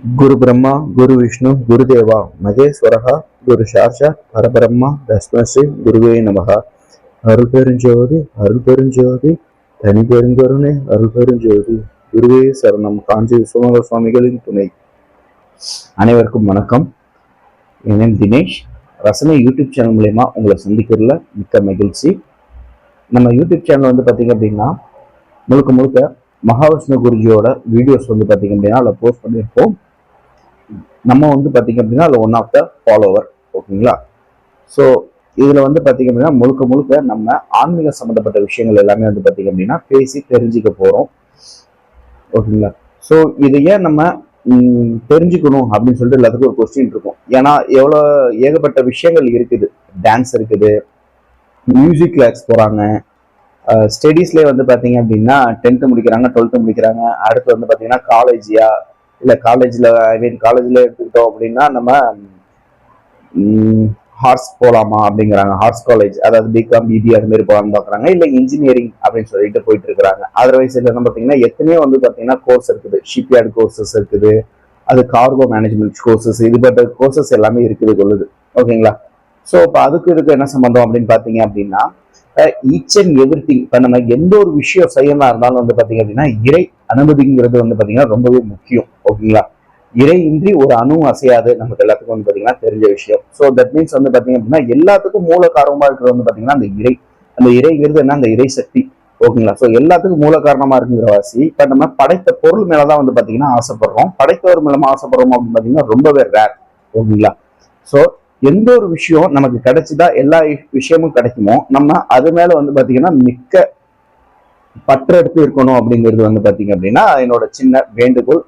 குரு பிரம்மா குரு விஷ்ணு குருதேவா மகேஸ்வரகா குரு சாஷா பரபிரம்மா தஸ்மஸ்ரீ குருவே நமகா அருள் பெருஞ்சோதி அருள் பெருஞ்சோதி தனி பெருங்கருணை அருள் பெருஞ்சோதி குருவே சரணம். காஞ்சி விஸ்வநாத சுவாமிகளின் துணை. அனைவருக்கும் வணக்கம். என் தினேஷ். ரசனை யூடியூப் சேனல் மூலயமா உங்களை சந்திக்கிறதுல மிக்க மகிழ்ச்சி. நம்ம யூடியூப் சேனல் வந்து பார்த்தீங்க அப்படின்னா முழுக்க முழுக்க மகாவிஷ்ணு குருஜியோட வீடியோஸ் வந்து பார்த்தீங்க அப்படின்னா அதில் போஸ்ட் பண்ணியிருப்போம். நம்ம வந்து பார்த்தீங்க அப்படின்னா அதில் ஒன் ஆஃப் த ஃபாலோவர் ஓகேங்களா? ஸோ இதில் வந்து பார்த்தீங்க அப்படின்னா முழுக்க முழுக்க நம்ம ஆன்மீக சம்மந்தப்பட்ட விஷயங்கள் எல்லாமே வந்து பார்த்தீங்க அப்படின்னா பேசி தெரிஞ்சுக்க போகிறோம் ஓகேங்களா? ஸோ இதை ஏன் நம்ம தெரிஞ்சுக்கணும் அப்படின்னு சொல்லிட்டு எல்லாத்துக்கும் ஒரு கொஸ்டின் இருக்கும். ஏன்னா எவ்வளோ ஏகப்பட்ட விஷயங்கள் இருக்குது. டான்ஸ் இருக்குது மியூசிக் கிளாஸ் போகிறாங்க ஸ்டடீஸ்லேயே வந்து பார்த்தீங்க அப்படின்னா டென்த்து முடிக்கிறாங்க டுவெல்த்து முடிக்கிறாங்க அடுத்து வந்து பார்த்தீங்கன்னா காலேஜியா இல்லை காலேஜில் ஐ மீன் காலேஜில் எடுத்துக்கிட்டோம் அப்படின்னா நம்ம ஹார்ஸ் போகலாமா அப்படிங்கிறாங்க. ஹார்ஸ் காலேஜ் அதாவது பிகாம் பிபி அது மாதிரி போகலாம்னு பார்க்குறாங்க இல்லை இன்ஜினியரிங் அப்படின்னு சொல்லிட்டு போயிட்டு இருக்கிறாங்க. அதர்வைஸ் இல்லைன்னா பார்த்தீங்கன்னா எத்தனையோ வந்து பார்த்தீங்கன்னா கோர்ஸ் இருக்குது. ஷிப்யார்டு கோர்சஸ் இருக்குது. அது கார்கோ மேனேஜ்மெண்ட் கோர்சஸ் இதுபட்ட கோர்சஸ் எல்லாமே இருக்குது கொள்ளுது ஓகேங்களா ஸோ இப்போ அதுக்கு இதுக்கு என்ன சம்பந்தம் அப்படின்னு பார்த்தீங்க அப்படின்னா ஈச் அண்ட் எவ்ரி திங் இப்போ நம்ம எந்த ஒரு விஷயம் செய்யறதா இருந்தாலும் வந்து பார்த்தீங்க அப்படின்னா இறை அனுமதிங்கிறது வந்து பார்த்தீங்கன்னா ரொம்பவே முக்கியம் ஓகேங்களா? இறை இன்றி ஒரு அணு அசையாது நமக்கு எல்லாத்துக்கும் வந்து பார்த்தீங்கன்னா தெரிஞ்ச விஷயம். ஸோ தட் மீன்ஸ் வந்து பார்த்தீங்க அப்படின்னா எல்லாத்துக்கும் மூல காரணமா இருக்கிறது வந்து பார்த்தீங்கன்னா அந்த இறை அந்த இறைங்கிறது என்ன? அந்த இறை சக்தி ஓகேங்களா? ஸோ எல்லாத்துக்கும் மூல காரணமா இருக்குங்கிற வாசி இப்போ நம்ம படைத்த பொருள் மேலதான் வந்து பார்த்தீங்கன்னா ஆசைப்படுறோம். படைத்தவர் மூலமாக ஆசைப்படுறோம் அப்படின்னு பார்த்தீங்கன்னா ரொம்பவே ரேர் ஓகேங்களா? ஸோ எந்த ஒரு விஷயம் நமக்கு கிடைச்சுதா எல்லா விஷயமும் கிடைக்குமோ நம்ம அது மேல வந்து பாத்தீங்கன்னா மிக்க பற்ற எடுத்து இருக்கணும் அப்படிங்கிறது வந்து பாத்தீங்க அப்படின்னா என்னோட சின்ன வேண்டுகோள்.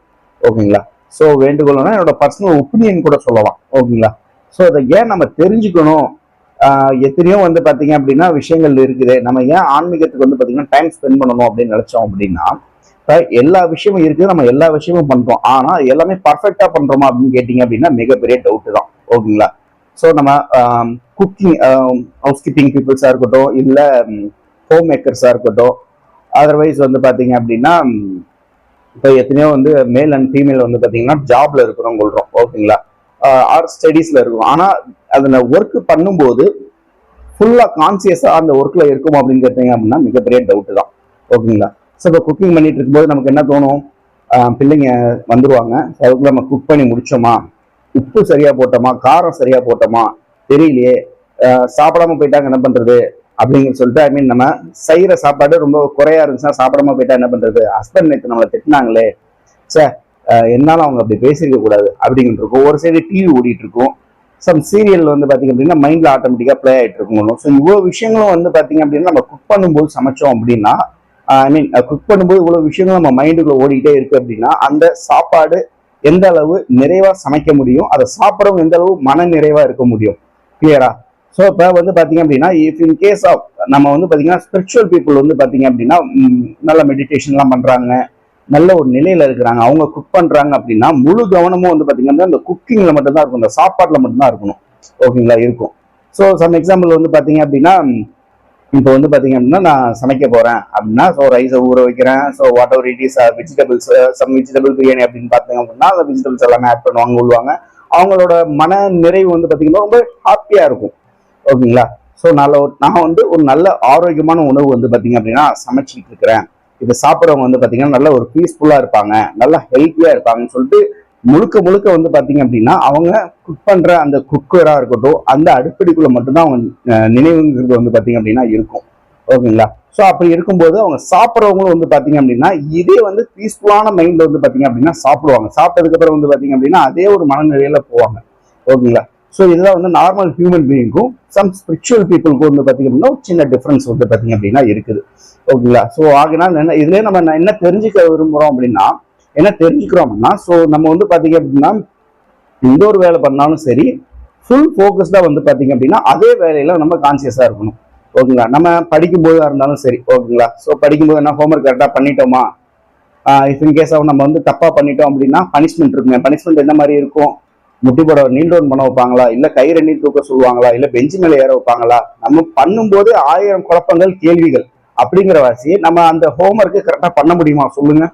ஓகேங்களா? ஸோ வேண்டுகோள்னா என்னோட பர்சனல் ஒப்பீனியன் கூட சொல்லலாம். ஓகேங்களா? ஸோ அதை ஏன் நம்ம தெரிஞ்சுக்கணும்? எத்தனையோ வந்து பாத்தீங்க அப்படின்னா விஷயங்கள் இருக்குது. நம்ம ஏன் ஆன்மீகத்துக்கு வந்து பாத்தீங்கன்னா டைம் ஸ்பெண்ட் பண்ணணும் அப்படின்னு நினைச்சோம் அப்படின்னா எல்லா விஷயமும் இருக்குது. நம்ம எல்லா விஷயமும் பண்றோம். ஆனா எல்லாமே பர்ஃபெக்டா பண்றோமா அப்படின்னு கேட்டீங்க அப்படின்னா மிகப்பெரிய டவுட் தான். ஓகேங்களா? ஸோ நம்ம குக்கிங் ஹவுஸ் கீப்பிங் பீப்புள்ஸாக இருக்கட்டும் இல்லை ஹோம் மேக்கர்ஸாக இருக்கட்டும் அதர்வைஸ் வந்து பார்த்தீங்க அப்படின்னா இப்போ எத்தனையோ வந்து மேல் அண்ட் ஃபீமேல் வந்து பார்த்தீங்கன்னா ஜாப்ல இருக்கிறோம் சொல்கிறோம் ஓகேங்களா ஆர் ஸ்டடீஸில் இருக்கும். ஆனால் அதில் ஒர்க் பண்ணும்போது ஃபுல்லாக கான்சியஸாக அந்த ஒர்க்கில் இருக்கும் அப்படின்னு கேட்டீங்க அப்படின்னா மிகப்பெரிய டவுட்டு தான். ஓகேங்களா? ஸோ இப்போ குக்கிங் பண்ணிட்டு இருக்கும்போது நமக்கு என்ன தோணும்? பிள்ளைங்க வந்துருவாங்க. அதுக்குள்ள நம்ம குக் பண்ணி முடிச்சோமா? உப்பு சரியா போட்டோமா காரம் சரியா போட்டோமா தெரியலையே. சாப்பிடாம போயிட்டாங்க என்ன பண்றது? அப்படிங்கிற சொல்லிட்டு ஐ மீன் நம்ம செய்யற சாப்பாடு ரொம்ப குறையா இருந்துச்சுன்னா சாப்பிடாம போயிட்டா என்ன பண்றது? ஹஸ்பண்ட் நேற்று நம்மளை திட்டினாங்களே. சே என்னாலும் அவங்க அப்படி பேசியிருக்க கூடாது அப்படிங்கிட்டு இருக்கும். ஒரு சைடு டிவி ஓடிட்டு இருக்கும். சம் சீரியல் வந்து பாத்தீங்க அப்படின்னா மைண்ட்ல ஆட்டோமேட்டிக்கா ப்ளே ஆயிட்டு இருக்கணும் ஸோ இவ்வளோ விஷயங்களும் வந்து பாத்தீங்க அப்படின்னா நம்ம குக் பண்ணும்போது சமைச்சோம் அப்படின்னா ஐ மீன் குக் பண்ணும்போது இவ்வளவு விஷயங்களும் நம்ம மைண்டுக்குள்ள ஓடிக்கிட்டே இருக்கு அப்படின்னா அந்த சாப்பாடு எந்த அளவு நிறைவா சமைக்க முடியும் அதை சாப்பிடவும் எந்த அளவு மன நிறைவா இருக்க முடியும். கிளியரா ஸோ இப்போ வந்து பார்த்தீங்க அப்படின்னா இஃப் இன் கேஸ் ஆஃப் நம்ம வந்து பார்த்தீங்கன்னா ஸ்பிரிச்சுவல் பீப்புள் வந்து பார்த்தீங்க அப்படின்னா நல்ல மெடிடேஷன்லாம் பண்ணுறாங்க நல்ல ஒரு நிலையில இருக்கிறாங்க அவங்க குக் பண்ணுறாங்க அப்படின்னா முழு கவனமும் வந்து பார்த்தீங்கன்னா அந்த குக்கிங்கில் மட்டும்தான் இருக்கும் இந்த சாப்பாட்டில் மட்டும்தான் இருக்கணும். ஓகேங்களா இருக்கும். ஸோ சம் எக்ஸாம்பிள் வந்து பார்த்தீங்க அப்படின்னா இப்போ வந்து பார்த்தீங்க அப்படின்னா நான் சமைக்க போகிறேன் அப்படின்னா ஸோ ரைஸை ஊற வைக்கிறேன். So whatever it is vegetables some vegetable biryani அப்படின்னு பார்த்தீங்க அப்படின்னா அந்த வெஜிடபிள்ஸ் எல்லாமே ஆட் பண்ணுவாங்க கொள்வாங்க அவங்களோட மன நிறைவு வந்து பார்த்தீங்கன்னா ரொம்ப ஹாப்பியாக இருக்கும். ஓகேங்களா? ஸோ நல்ல ஒரு நான் வந்து ஒரு நல்ல ஆரோக்கியமான உணவு வந்து பார்த்தீங்க அப்படின்னா சமைச்சிட்டு இருக்கிறேன். இதை சாப்பிட்றவங்க வந்து பார்த்தீங்கன்னா நல்ல ஒரு பீஸ்ஃபுல்லாக இருப்பாங்க நல்லா ஹெல்த்தியாக இருப்பாங்கன்னு சொல்லிட்டு முழுக்க முழுக்க வந்து பார்த்தீங்க அப்படின்னா அவங்க குக் பண்ணுற அந்த குக்கராக இருக்கட்டும் அந்த அடுப்படிக்குள்ள மட்டும்தான் அவங்க நினைவுங்கிறது வந்து பார்த்தீங்க அப்படின்னா இருக்கும். ஓகேங்களா? ஸோ அப்படி இருக்கும்போது அவங்க சாப்பிட்றவங்களும் வந்து பார்த்தீங்க அப்படின்னா இதே வந்து பீஸ்ஃபுல்லான மைண்டில் வந்து பார்த்தீங்க அப்படின்னா சாப்பிடுவாங்க. சாப்பிட்டதுக்கு அப்புறம் வந்து பார்த்தீங்க அப்படின்னா அதே ஒரு மனநிலையில் போவாங்க. ஓகேங்களா? ஸோ இதெல்லாம் வந்து நார்மல் ஹியூமன் பீயிங்க்கும் சம் ஸ்பிரிச்சுவல் பீப்புளுக்கும் வந்து பார்த்தீங்க அப்படின்னா ஒரு சின்ன டிஃப்ரென்ஸ் வந்து பார்த்திங்க அப்படின்னா இருக்குது. ஓகேங்களா? ஸோ ஆகினா என்ன இதுலேயே நம்ம என்ன- என்ன தெரிஞ்சுக்க விரும்புகிறோம் அப்படின்னா என்ன தெரிஞ்சுக்கிறோம் அப்படின்னா ஸோ நம்ம வந்து பார்த்தீங்க அப்படின்னா எந்த ஒரு வேலை பண்ணாலும் சரி ஃபுல் ஃபோக்கஸ்டாக வந்து பார்த்தீங்க அப்படின்னா அதே வேலையில் நம்ம கான்சியஸாக இருக்கணும். ஓகேங்களா நம்ம படிக்கும்போதாக இருந்தாலும் சரி ஓகேங்களா ஸோ படிக்கும்போது என்ன ஹோம்ஒர்க் கரெக்டாக பண்ணிட்டோமா? இஃப் இன் கேஸ் நம்ம வந்து தப்பாக பண்ணிட்டோம் அப்படின்னா பனிஷ்மெண்ட் இருக்குங்க. பனிஷ்மெண்ட் என்ன மாதிரி இருக்கும்? முட்டி போட நீல் டவுன் பண்ண வைப்பாங்களா? இல்லை கை ரெண்டி தூக்க சொல்லுவாங்களா? இல்லை பெஞ்சு மேலே ஏற வைப்பாங்களா? நம்ம பண்ணும்போது ஆயிரம் குழப்பங்கள் கேள்விகள் அப்படிங்கிற வாசி நம்ம அந்த ஹோம்ஒர்க்கு கரெக்டாக பண்ண முடியுமா? சொல்லுங்கள்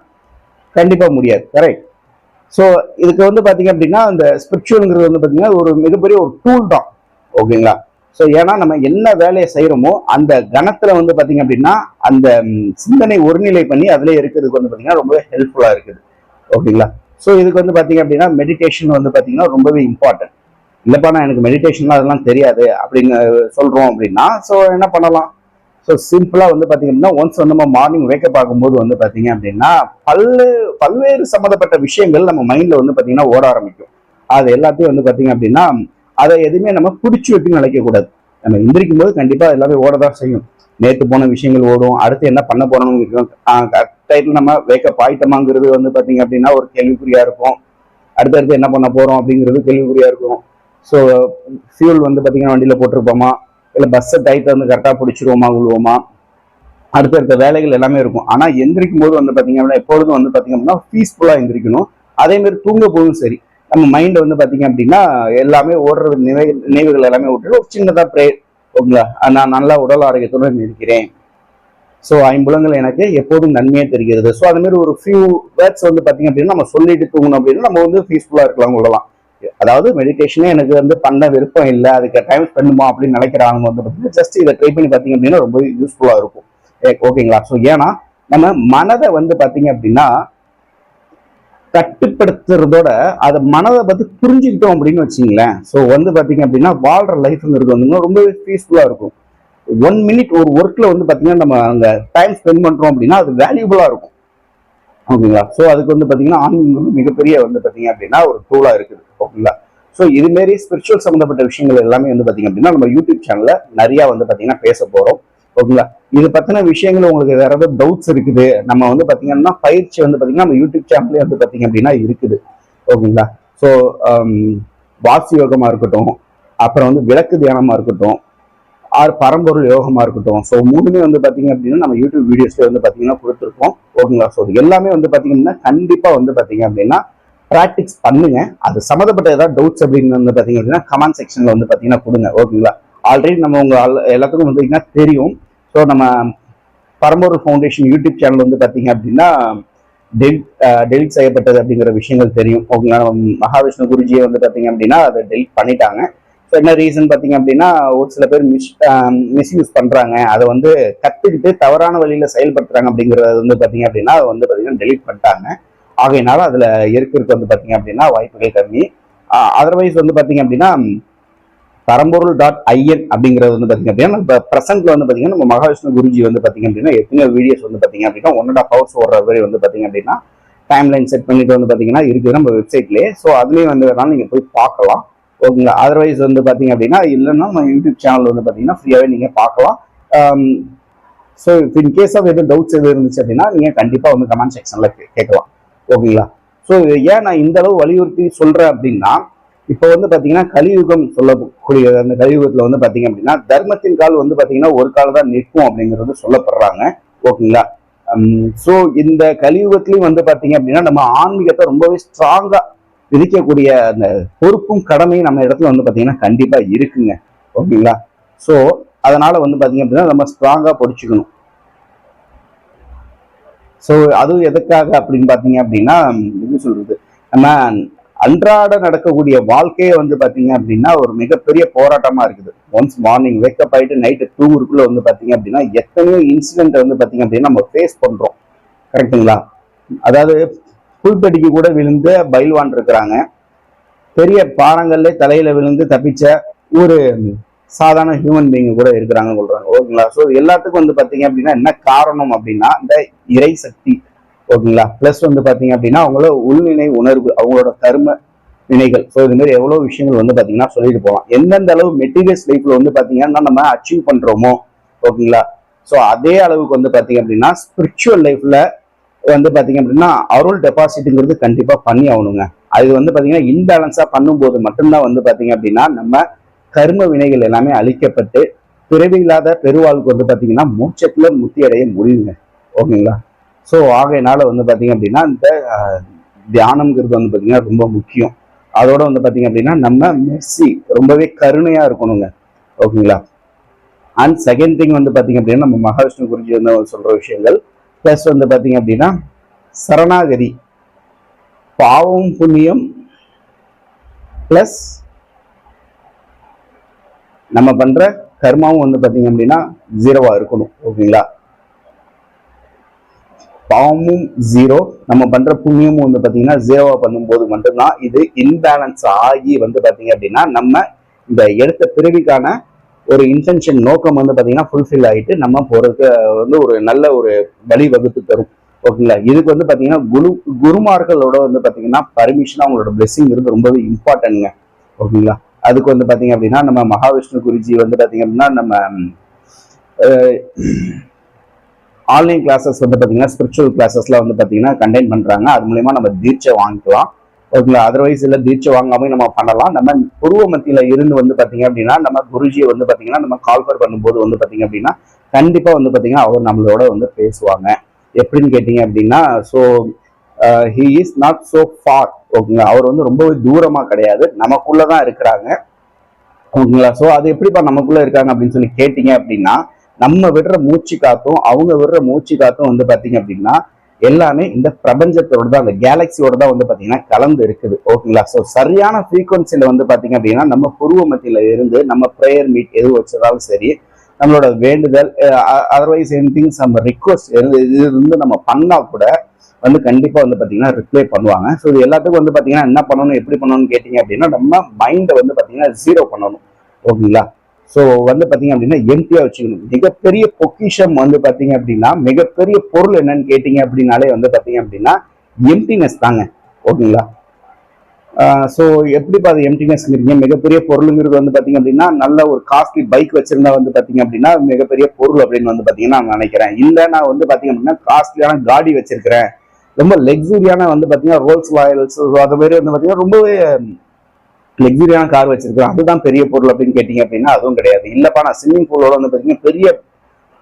கண்டிப்பாக முடியாது. கரெக்ட் ஸோ இதுக்கு வந்து பார்த்தீங்க அப்படின்னா அந்த ஸ்பிரிச்சுவல்ங்கிறது வந்து பார்த்தீங்கன்னா ஒரு மிகப்பெரிய ஒரு டூல் தான். ஓகேங்களா? ஸோ ஏன்னா நம்ம என்ன வேலையை செய்கிறோமோ அந்த கணத்தில் வந்து பார்த்தீங்க அப்படின்னா அந்த சிந்தனை ஒருநிலை பண்ணி அதில் இருக்கிறதுக்கு வந்து பார்த்தீங்கன்னா ரொம்பவே ஹெல்ப்ஃபுல்லாக இருக்குது. ஓகேங்களா? ஸோ இதுக்கு வந்து பார்த்தீங்க அப்படின்னா மெடிடேஷன் வந்து பார்த்தீங்கன்னா ரொம்பவே இம்பார்ட்டன்ட் இல்லைப்பா நான் எனக்கு மெடிடேஷன்லாம் அதெல்லாம் தெரியாது அப்படின்னு சொல்கிறோம் அப்படின்னா ஸோ என்ன பண்ணலாம்? ஸோ சிம்பிளாக வந்து பார்த்தீங்க அப்படின்னா ஒன்ஸ் வந்து நம்ம மார்னிங் வேக்கப் ஆகும்போது வந்து பார்த்தீங்க அப்படின்னா பல்லு பல்வேறு சம்மந்தப்பட்ட விஷயங்கள் நம்ம மைண்டில் வந்து பார்த்தீங்கன்னா ஓட ஆரம்பிக்கும். அது எல்லாத்தையும் வந்து பார்த்தீங்க அப்படின்னா அதை எதுவுமே நம்ம பிடிச்சி வைக்கணும்னு நினைக்கக்கூடாது நம்ம எந்திரிக்கும் போது கண்டிப்பாக எல்லாமே ஓட தான் செய்யும். நேற்று போன விஷயங்கள் ஓடும் அடுத்து என்ன பண்ண போறோம்னு இருக்கும் டைட்டில் நம்ம வேக்கப் ஆயிட்டமாங்கிறது வந்து பார்த்தீங்க அப்படின்னா ஒரு கேள்விக்குறியாக இருக்கும். அடுத்தடுத்து என்ன பண்ண போகிறோம் அப்படிங்கிறது கேள்விக்குறியாக இருக்கும். ஸோ ஃபியூல் வந்து பார்த்தீங்கன்னா வண்டியில் போட்டிருப்போமா? இல்லை பஸ்ஸை டைட்டை வந்து கரெக்டாக பிடிச்சிருவோமா விழுவோமா? அடுத்தடுத்த வேலைகள் எல்லாமே இருக்கும். ஆனால் எந்திரிக்கும் போது வந்து பார்த்தீங்க அப்படின்னா எப்பொழுதும் வந்து பார்த்தீங்க அப்படின்னா பீஸ்ஃபுல்லாக எந்திரிக்கணும். அதேமாரி தூங்க போதும் சரி. நம்ம மைண்டை வந்து பார்த்தீங்க அப்படின்னா எல்லாமே ஓடுற நினை நினைவுகள் எல்லாமே விட்டுட்டு ஒரு சின்னதாக ப்ரேயர் ஓகேங்களா? நான் நல்லா உடல் ஆரோக்கியத்துடன் இருக்கிறேன். ஸோ ஐம்புலங்கள் எனக்கு எப்போதும் நன்மையே தெரிகிறது. ஸோ அதுமாரி ஒரு ஃபியூ வேர்ட்ஸ் வந்து பார்த்தீங்க அப்படின்னா நம்ம சொல்லிட்டு தூங்கணும் அப்படின்னா நம்ம வந்து பீஸ்ஃபுல்லாக இருக்கலாம் விடலாம் அதாவது மெடிடேஷனே எனக்கு வந்து பண்ண விருப்பம் இல்லை அதுக்கு டைம் ஸ்பெண்டுமா அப்படின்னு நினைக்கிறாங்க வந்து பார்த்தீங்கன்னா ஜஸ்ட் இதை ட்ரை பண்ணி பார்த்தீங்க அப்படின்னா ரொம்ப யூஸ்ஃபுல்லாக இருக்கும். ஓகேங்களா ஸோ ஏன்னா நம்ம மனதை வந்து பார்த்தீங்க அப்படின்னா கட்டுப்படுத்துறதோட அதை மனதை பார்த்து புரிஞ்சுக்கிட்டோம் அப்படின்னு வச்சுங்களேன். ஸோ வந்து பார்த்தீங்க அப்படின்னா வாழ்ற லைஃப்ங்கிறது வந்து ரொம்ப பீஸ்ஃபுல்லாக இருக்கும். ஒன் மினிட் ஒரு ஒர்க்கில் வந்து பார்த்தீங்கன்னா நம்ம அங்கே டைம் ஸ்பெண்ட் பண்ணுறோம் அப்படின்னா அது வேல்யூபுளாக இருக்கும். ஓகேங்களா? ஸோ அதுக்கு வந்து பார்த்தீங்கன்னா ஆன்மீகம் வந்து மிகப்பெரிய வந்து பார்த்தீங்க அப்படின்னா ஒரு டூலாக இருக்குது. ஓகேங்களா? ஸோ இதுமாரி ஸ்பிரிச்சுவல் சம்மந்தப்பட்ட விஷயங்கள் எல்லாமே வந்து பார்த்தீங்க அப்படின்னா நம்ம யூடியூப் சேனலில் நிறையா வந்து பார்த்தீங்கன்னா பேச போகிறோம் ஓகேங்களா? இது பற்றின விஷயங்கள் உங்களுக்கு வேற ஏதாவது டவுட்ஸ் இருக்குது? நம்ம வந்து பார்த்தீங்கன்னா பயிற்சி வந்து பார்த்தீங்கன்னா நம்ம யூடியூப் சேனல்லே வந்து பார்த்தீங்க அப்படின்னா இருக்குது. ஓகேங்களா? ஸோ வாசி யோகமாக இருக்கட்டும் அப்புறம் வந்து விளக்கு தியானமாக இருக்கட்டும் ஆர் பரம்பொருள் யோகமா இருக்கட்டும். ஸோ மூணுமே வந்து பாத்தீங்க அப்படின்னா நம்ம யூடியூப் வீடியோஸ்ல வந்து பாத்தீங்கன்னா கொடுத்துருக்கோம். ஓகேங்களா ஸோ எல்லாமே வந்து பாத்தீங்கன்னா கண்டிப்பா வந்து பாத்தீங்க அப்படின்னா ப்ராக்டிஸ் பண்ணுங்க. அது சம்மந்தப்பட்ட ஏதாவது டவுட்ஸ் அப்படின்னு வந்து பாத்தீங்க அப்படின்னா கமெண்ட் செக்ஷன்ல வந்து பாத்தீங்கன்னா கொடுங்க. ஓகேங்களா ஆல்ரெடி நம்ம உங்க ஆல் எல்லாத்துக்கும் வந்து பார்த்தீங்கன்னா தெரியும். ஸோ நம்ம பரம்பொருள் ஃபவுண்டேஷன் யூடியூப் சேனல் வந்து பார்த்தீங்க அப்படின்னா டெலிட் டெலிட் செய்யப்பட்டது அப்படிங்கிற விஷயங்கள் தெரியும். ஓகேங்களா மகாவிஷ்ணு குருஜியை வந்து பார்த்தீங்க அப்படின்னா அதை டெலிட் பண்ணிட்டாங்க. ஸோ என்ன ரீசன் பார்த்தீங்க அப்படின்னா ஒரு சில பேர் மிஸ் மிஸ்யூஸ் பண்றாங்க. அதை வந்து கத்துக்கிட்டு தவறான வழியில செயல்படுத்துறாங்க அப்படிங்கறது வந்து பாத்தீங்க அப்படின்னா அதை வந்து பாத்தீங்கன்னா டெலிட் பண்ணிட்டாங்க. ஆகையினால அதுல இருக்கிறதுக்கு வந்து பாத்தீங்க அப்படின்னா வாய்ப்புகள் கம்மி. அதர்வைஸ் வந்து பாத்தீங்க அப்படின்னா பரம்பொருள் டாட் ஐஎன் அப்படிங்கிறது வந்து பார்த்தீங்க அப்படின்னா இப்போ ப்ரெசென்ட்ல வந்து பாத்தீங்கன்னா நம்ம மகாவிஷ்ணு குருஜி வந்து பாத்தீங்க அப்படின்னா எத்தனையோ வீடியோஸ் வந்து பார்த்தீங்க அப்படின்னா ஒன் அண்ட் ஆஃப் ஹவர்ஸ் ஓடுற வரை வந்து பாத்தீங்க அப்படின்னா டைம் லைன் செட் பண்ணிட்டு வந்து பாத்தீங்கன்னா இருக்குது நம்ம வெப்சைட்லயே ஸோ அதுலேயும் வந்து வேணாலும் நீங்க போய் பார்க்கலாம். ஓகேங்களா? அதர்வைஸ் வந்து பார்த்தீங்க அப்படின்னா இல்லைன்னா நம்ம யூடியூப் சேனல் வந்து பார்த்தீங்கன்னா ஃப்ரீயாகவே நீங்கள் பார்க்கலாம். ஸோ இன் கேஸ் ஆஃப் எதுவும் டவுட்ஸ் எதுவும் இருந்துச்சு அப்படின்னா நீங்கள் கண்டிப்பாக வந்து கமெண்ட் செக்ஷனில் கேட்கலாம். ஓகேங்களா? ஸோ ஏன் நான் இந்த அளவு வலியுறுத்தி சொல்கிறேன் அப்படின்னா இப்போ வந்து பார்த்தீங்கன்னா கலியுகம் சொல்லக்கூடிய அந்த கலியுகத்தில் வந்து பார்த்தீங்க அப்படின்னா தர்மத்தின் கால் வந்து பார்த்தீங்கன்னா ஒரு கால் தான் நிற்கும் அப்படிங்கிறது சொல்லப்படுறாங்க. ஓகேங்களா? Um, ஸோ இந்த கலியுகத்துலையும் வந்து பார்த்தீங்க அப்படின்னா நம்ம ஆன்மீகத்தை ரொம்பவே ஸ்ட்ராங்காக விதிக்கக்கூடிய அந்த பொறுப்பும் கடமையும் நம்ம இடத்துல வந்து பார்த்தீங்கன்னா கண்டிப்பாக இருக்குங்க. ஓகேங்களா? ஸோ அதனால வந்து பார்த்தீங்க அப்படின்னா நம்ம ஸ்ட்ராங்காக பிடிச்சிக்கணும். ஸோ அதுவும் எதுக்காக அப்படின்னு பார்த்தீங்க அப்படின்னா என்ன சொல்றது? நம்ம அன்றாட நடக்கக்கூடிய வாழ்க்கையே வந்து பார்த்தீங்க அப்படின்னா ஒரு மிகப்பெரிய போராட்டமாக இருக்குது. ஒன்ஸ் மார்னிங் வேக்கப் ஆகிட்டு நைட்டு தூங்குறதுக்குள்ள வந்து பார்த்தீங்க அப்படின்னா எத்தனையோ இன்சிடென்ட் வந்து பார்த்தீங்க அப்படின்னா நம்ம ஃபேஸ் பண்ணுறோம் கரெக்ட்டுங்களா அதாவது புல்பெட்டிக்கு கூட விழுந்து பயில்வான் இருக்கிறாங்க. பெரிய பாறங்கள்ல தலையில விழுந்து தப்பிச்ச ஒரு சாதாரண ஹியூமன் பீங்க கூட இருக்கிறாங்க சொல்றாங்க. ஓகேங்களா? ஸோ எல்லாத்துக்கும் வந்து பாத்தீங்க அப்படின்னா என்ன காரணம் அப்படின்னா இந்த இறை சக்தி. ஓகேங்களா? பிளஸ் வந்து பாத்தீங்க அப்படின்னா அவங்களோட உள்நிலை உணர்வு அவங்களோட கர்ம வினைகள் ஸோ இது மாதிரி எவ்வளவு விஷயங்கள் வந்து பாத்தீங்கன்னா சொல்லிட்டு போகலாம் எந்தெந்த அளவு மெட்டீரியல்ஸ் லைஃப்ல வந்து பாத்தீங்கன்னா நம்ம அச்சீவ் பண்றோமோ ஓகேங்களா? ஸோ அதே அளவுக்கு வந்து பாத்தீங்க அப்படின்னா ஸ்பிரிச்சுவல் லைஃப்ல வந்து பாத்தீங்க அப்படின்னா அருள் டெபாசிட்டுங்கிறது கண்டிப்பா பண்ணி ஆகணுங்க. அது வந்து பாத்தீங்கன்னா இன்பேலன்ஸா பண்ணும்போது மட்டும்தான் வந்து பாத்தீங்க அப்படின்னா நம்ம கர்ம வினைகள் எல்லாமே அழிக்கப்பட்டு பிறவி இல்லாத பெருவாளுக்கு வந்து பாத்தீங்கன்னா மூச்சத்துல முத்தி அடைய முடியுங்க. ஓகேங்களா? ஸோ ஆகையினால வந்து பாத்தீங்க அப்படின்னா இந்த தியானம்ங்கிறது வந்து பாத்தீங்கன்னா ரொம்ப முக்கியம். அதோட வந்து பாத்தீங்க அப்படின்னா நம்ம மெர்சி ரொம்பவே கருணையா இருக்கணுங்க. ஓகேங்களா? அண்ட் செகண்ட் திங் வந்து பாத்தீங்க அப்படின்னா நம்ம மகாவிஷ்ணு குருஜி வந்து சொல்ற விஷயங்கள். ப்ளஸ் வந்து பார்த்தீங்க அப்படின்னா சரணாகதி பாவம் புண்ணியம் ப்ளஸ் நம்ம பண்ற கர்மாவும் வந்து பார்த்தீங்க அப்படின்னா ஜீரோவா இருக்கணும். ஓகேங்களா? பாவமும் ஜீரோ நம்ம பண்ற புண்ணியமும் வந்து பாத்தீங்கன்னா ஜீரோவா பண்ணும்போது மட்டும்தான் இது இன்பேலன்ஸ் ஆகி வந்து பாத்தீங்க அப்படின்னா நம்ம இந்த எடுத்த பிறவிக்கான ஒரு இன்டென்ஷன் நோக்கம் வந்து பார்த்தீங்கன்னா ஃபுல்ஃபில் ஆயிட்டு நம்ம போகிறதுக்கு வந்து ஒரு நல்ல ஒரு வழி வகுத்து தரும். ஓகேங்களா இதுக்கு வந்து பார்த்தீங்கன்னா குரு குருமார்களோட வந்து பார்த்தீங்கன்னா பர்மிஷன் அவங்களோட பிளெஸிங் இருந்து ரொம்பவே இம்பார்ட்டன்ட்ங்க ஓகேங்களா அதுக்கு வந்து பார்த்தீங்க அப்படின்னா நம்ம மகாவிஷ்ணு குருஜி வந்து பார்த்தீங்க அப்படின்னா நம்ம ஆன்லைன் கிளாஸஸ் வந்து பார்த்தீங்கன்னா ஸ்பிரிச்சுவல் கிளாஸஸ்லாம் வந்து பார்த்தீங்கன்னா கண்டெயின் பண்ணுறாங்க அது மூலயமா நம்ம தீட்சை வாங்கிக்கலாம். ஓகேங்களா? அதர்வைஸ் இல்ல தீட்சை வாங்காம நம்ம பண்ணலாம். நம்ம புருவ மத்தியில இருந்து வந்து பாத்தீங்க அப்படின்னா நம்ம குருஜியை வந்து பாத்தீங்கன்னா நம்ம கால்ஃபர் பண்ணும்போது வந்து பாத்தீங்க அப்படின்னா கண்டிப்பா வந்து பாத்தீங்கன்னா அவர் நம்மளோட வந்து பேசுவாங்க. எப்படின்னு கேட்டீங்க அப்படின்னா so he is not so far ஓகேங்களா? அவர் வந்து ரொம்பவே தூரமா கிடையாது. நமக்குள்ளதான் இருக்கிறாங்க. ஓகேங்களா? ஸோ அது எப்படிப்பா நமக்குள்ள இருக்காங்க அப்படின்னு சொல்லி கேட்டீங்க அப்படின்னா நம்ம விடுற மூச்சு காத்தும் அவங்க விடுற மூச்சு காத்தும் வந்து பாத்தீங்க அப்படின்னா எல்லாமே இந்த பிரபஞ்சத்தோட தான் அந்த கேலக்சியோட தான் வந்து பாத்தீங்கன்னா கலந்து இருக்குது. ஓகேங்களா ஸோ சரியான ஃப்ரீக்வன்சில வந்து பாத்தீங்க அப்படின்னா நம்ம புருவ மத்தியில இருந்து நம்ம ப்ரேயர் மீட் எது வச்சதாலும் சரி நம்மளோட வேண்டுதல் அதர்வைஸ் எனி திங்ஸ் நம்ம ரிக்வஸ்ட் இது இருந்து நம்ம பண்ணா கூட வந்து கண்டிப்பா வந்து பாத்தீங்கன்னா ரிப்ளை பண்ணுவாங்க. ஸோ இது எல்லாத்துக்கும் வந்து பாத்தீங்கன்னா என்ன பண்ணணும் எப்படி பண்ணணும்னு கேட்டீங்க அப்படின்னா நம்ம மைண்டை வந்து பாத்தீங்கன்னா ஜீரோ பண்ணணும். ஓகேங்களா ஸோ வந்து பார்த்தீங்க அப்படின்னா எம்டியாக வச்சுக்கணும். மிகப்பெரிய பொக்கிஷம் வந்து பார்த்தீங்க அப்படின்னா மிகப்பெரிய பொருள் என்னன்னு கேட்டீங்க அப்படின்னாலே வந்து பார்த்தீங்க அப்படின்னா எம்டினஸ் தாங்க. ஓகேங்களா? ஸோ எப்படி பார்த்து எம்டினஸ்ங்கிறீங்க மிகப்பெரிய பொருளுங்கிறது வந்து பார்த்தீங்க அப்படின்னா நல்ல ஒரு காஸ்ட்லி பைக் வச்சிருந்தா வந்து பார்த்தீங்க அப்படின்னா மிகப்பெரிய பொருள் அப்படின்னு வந்து பார்த்தீங்கன்னா நான் நினைக்கிறேன். இல்லை நான் வந்து பார்த்தீங்க அப்படின்னா காஸ்ட்லியான காடி வச்சிருக்கிறேன். ரொம்ப லக்ஸுரியான வந்து பார்த்தீங்கன்னா ரோல்ஸ் ராயல்ஸ் அது மாதிரி வந்து பார்த்தீங்கன்னா ரொம்பவே லக்ஸரியான கார் வச்சிருக்கிறோம். அதுதான் பெரிய பொருள் அப்படின்னு கேட்டீங்க அப்படின்னா அதுவும் கிடையாது. இல்லப்பா நான் ஸ்விம்மிங் பூலோட வந்து பார்த்தீங்கன்னா பெரிய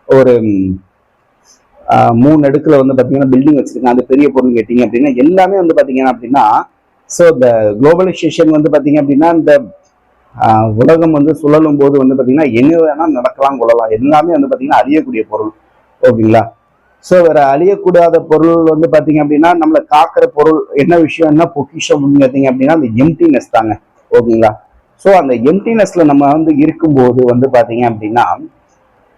ஒரு மூணு அடுக்கில் வந்து பார்த்தீங்கன்னா பில்டிங் வச்சிருக்கேன் அது பெரிய பொருள் கேட்டீங்க அப்படின்னா எல்லாமே வந்து பார்த்தீங்கன்னா அப்படின்னா ஸோ இந்த குளோபலைசேஷன் வந்து பார்த்தீங்க அப்படின்னா இந்த உலகம் வந்து சுழலும் போது வந்து பார்த்தீங்கன்னா என்ன வேணால் நடக்கலாம் கொள்ளலாம். எல்லாமே வந்து பார்த்தீங்கன்னா அழியக்கூடிய பொருள். ஓகேங்களா? ஸோ வேற அழியக்கூடாத பொருள் வந்து பார்த்தீங்க அப்படின்னா நம்மளை காக்கிற பொருள் என்ன விஷயம் என்ன பொக்கிஷம் அப்படின்னு பார்த்தீங்க அப்படின்னா அந்த எம்டினஸ் தாங்க. ஓகேங்களா? ஸோ அந்த எம்டினஸ்ல நம்ம வந்து இருக்கும்போது வந்து பார்த்தீங்க அப்படின்னா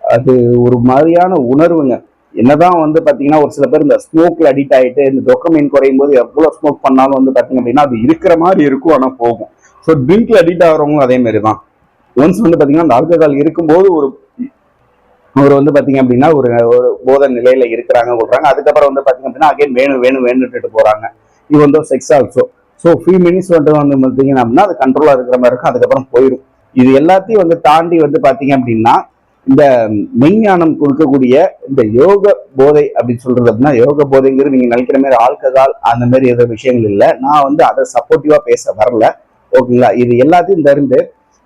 அது ஒரு மாதிரியான உணர்வுங்க. என்னதான் வந்து பார்த்தீங்கன்னா ஒரு சில பேர் இந்த ஸ்மோக்ல அடிக்ட் ஆகிட்டு இந்த டொக்கமெயின் குறையும் போது எவ்வளோ ஸ்மோக் பண்ணாலும் வந்து பார்த்தீங்க அப்படின்னா அது இருக்கிற மாதிரி இருக்கும் ஆனால் போகும். ஸோ ட்ரிங்க்ல அடிக்ட் ஆகிறவங்களும் அதே மாதிரி தான் ஒன்ஸ் வந்து பார்த்தீங்கன்னா அந்த ஆல்கஹால் இருக்கும்போது ஒரு ஒரு வந்து பார்த்தீங்க அப்படின்னா ஒரு ஒரு போத நிலையில இருக்கிறாங்க விடுறாங்க அதுக்கப்புறம் வந்து பார்த்தீங்க அப்படின்னா அகைன் வேணும் வேணும் வேணுட்டு போறாங்க. இது வந்து checks also so few minutes வந்து வந்து பார்த்தீங்கன்னா அப்படின்னா அது கண்ட்ரோலாக இருக்கிற மாதிரி இருக்கும். அதுக்கப்புறம் போயிடும். இது எல்லாத்தையும் வந்து தாண்டி வந்து பார்த்தீங்க அப்படின்னா இந்த மெய்ஞானம் கொடுக்கக்கூடிய இந்த யோக போதை அப்படின்னு சொல்றது அப்படின்னா யோக போதைங்கிறது நீங்க நினைக்கிற மாதிரி ஆல்கஹால் அந்த மாதிரி ஏதோ விஷயங்கள் இல்லை. நான் வந்து அதை சப்போர்ட்டிவா பேச வரல. ஓகேங்களா இது எல்லாத்தையும் தெரிந்து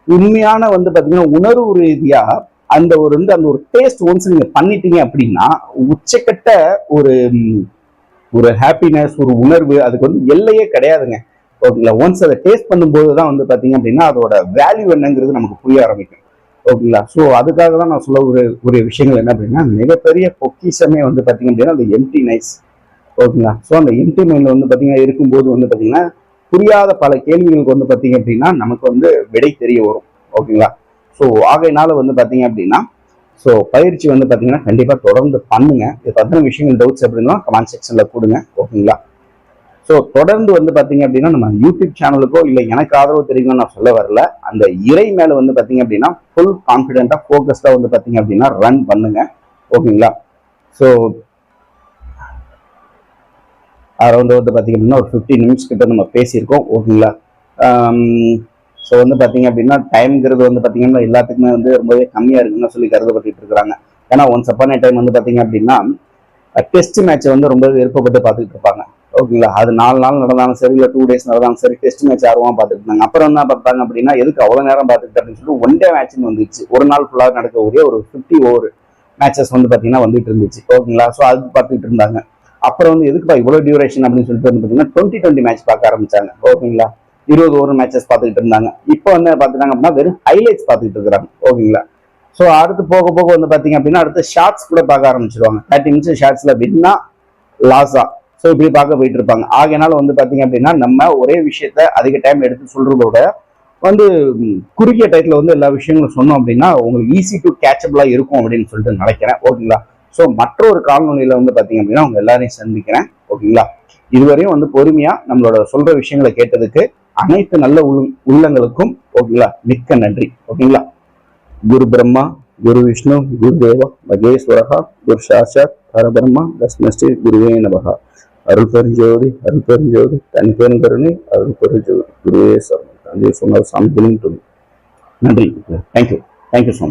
உண்மையான வந்து பாத்தீங்கன்னா உணர்வு ரீதியா அந்த ஒரு வந்து அந்த ஒரு டேஸ்ட் ஒன்ஸ் நீங்க பண்ணிட்டீங்க அப்படின்னா உச்சக்கட்ட ஒரு ஒரு ஹாப்பினஸ் ஒரு உணர்வு அதுக்கு வந்து எல்லையே கிடையாதுங்க. ஓகேங்களா? ஒன்ஸ் அதை டேஸ்ட் பண்ணும்போது தான் வந்து பார்த்தீங்க அப்படின்னா அதோட வேல்யூ என்னங்கிறது நமக்கு புரிய ஆரம்பிக்கும். ஓகேங்களா? ஸோ அதுக்காக தான் நான் சொல்ல ஒரு ஒரு விஷயங்கள் என்ன அப்படின்னா மிகப்பெரிய பொக்கிஷமே வந்து பார்த்தீங்க அப்படின்னா அந்த எம்டி நைஸ் ஓகேங்களா? ஸோ அந்த எம்டி மைண்டில் வந்து பார்த்தீங்கன்னா இருக்கும்போது வந்து பார்த்தீங்கன்னா புரியாத பல கேள்விகளுக்கு வந்து பார்த்தீங்க அப்படின்னா நமக்கு வந்து விடை தெரிய வரும். ஓகேங்களா? ஸோ ஆகையினால வந்து பார்த்தீங்க அப்படின்னா ஸோ பயிற்சி வந்து பார்த்தீங்கன்னா கண்டிப்பாக தொடர்ந்து பண்ணுங்க. இது பத்தின விஷயங்கள் டவுட்ஸ் அப்படின்னா கமெண்ட் செக்ஷனில் கொடுங்க. ஓகேங்களா ஸோ தொடர்ந்து வந்து பார்த்தீங்க அப்படின்னா நம்ம யூடியூப் சேனலுக்கோ இல்லை எனக்கு ஆதரவு தெரியுங்கன்னு நான் சொல்ல வரல. அந்த இறை மேலே வந்து பார்த்தீங்க அப்படின்னா ஃபுல் கான்ஃபிடென்ட்டாக ஃபோக்கஸ்டாக வந்து பார்த்தீங்க அப்படின்னா ரன் பண்ணுங்க. ஓகேங்களா ஸோ அரௌண்ட் வந்து பார்த்தீங்க அப்படின்னா ஒரு ஃபிஃப்டீன் மினிட்ஸ் கிட்ட நம்ம பேசியிருக்கோம். ஓகேங்களா um, ஸோ வந்து பார்த்தீங்க அப்படின்னா டைம்ங்கிறது வந்து பார்த்தீங்கன்னா எல்லாத்துக்குமே வந்து ரொம்பவே கம்மியாக இருக்குன்னு சொல்லி கருதப்பட்டு இருக்கிறாங்க ஏன்னா ஒன்ஸ் அப்பான டைம் வந்து பார்த்தீங்க அப்படின்னா டெஸ்ட் மேட்சை வந்து ரொம்ப விருப்பப்பட்டு பார்த்துட்டு இருப்பாங்க. ஓகேங்களா அது நாலு நாள் நடந்தாலும் சரி இல்லை டூ டேஸ் நடந்தாலும் சரி டெஸ்ட் மேட்ச் ஆர்வமாக பார்த்துட்டு இருந்தாங்க. அப்புறம் என்ன பார்த்தாங்க அப்படின்னா எதுக்கு அவ்வளோ நேரம் பார்த்துட்டு அப்படின்னு சொல்லிட்டு ஒன் டே மேட்ச்னு வந்துச்சு ஒரு நாள் ஃபுல்லாக நடக்கக்கூடிய ஒரு ஃபிஃப்டி ஓவர் மேட்சஸ் வந்து பார்த்தீங்கன்னா வந்துட்டு இருந்துச்சு. ஓகேங்களா ஸோ அது பார்த்துட்டு இருந்தாங்க. அப்புறம் வந்து எதுக்குப்பா இவ்வளோ டியூரேஷன் அப்படின்னு சொல்லிட்டு வந்து பார்த்தீங்கன்னா டுவெண்ட்டி டுவெண்ட்டி மேட்ச் பார்க்க ஆரம்பிச்சாங்க. ஓகேங்களா இருபது ஓவர் மேட்சஸ் பார்த்துக்கிட்டு இருந்தாங்க. இப்போ வந்து பார்த்துட்டாங்க அப்படின்னா வெறும் ஹைலைட்ஸ் பார்த்துக்கிட்டு இருக்கிறாங்க. ஓகேங்களா? ஸோ அடுத்து போக போக வந்து பார்த்தீங்க அப்படின்னா அடுத்து ஷார்ட்ஸ் கூட பார்க்க ஆரம்பிச்சிருவாங்க. தேர்ட்டி மினிட்ஸ் ஷார்ட்ஸில் வின்னா லாஸா ஸோ இப்படி பார்க்க போயிட்டு இருப்பாங்க. ஆகையினால வந்து பார்த்தீங்க அப்படின்னா நம்ம ஒரே விஷயத்த அதிக டைம் எடுத்து சொல்றதோட வந்து குறுகிய டைத்தில் வந்து எல்லா விஷயங்களும் சொன்னோம் அப்படின்னா உங்களுக்கு ஈஸி டு கேட்சபிளா இருக்கும் அப்படின்னு சொல்லிட்டு நினைக்கிறேன். ஓகேங்களா? ஸோ மற்றொரு காலநிலையில வந்து பார்த்தீங்க அப்படின்னா உங்க எல்லாரையும் சந்திக்கிறேன். ஓகேங்களா? இதுவரையும் வந்து பொறுமையாக நம்மளோட சொல்கிற விஷயங்களை கேட்டதுக்கு அனைத்து நல்ல உள்ளங்களுக்கும் ஓகேங்களா? மிக்க நன்றி. ஓகேங்களா? குரு பிரம்மா குரு விஷ்ணு குரு தேவா மகேஸ்வரகா குரு சாட்சாத் பரபிரம்மா தஸ்மஸ்ரீ குருவே நமகா அருள் பெருஞ்சோதி அருள் பெருஞ்சோதி தன் பெருங்கருணை அருள் பெருஞ்சோதி. குருவே சரணம். தந்தை சொன்ன சாமி நன்றி. Thank you thank you so much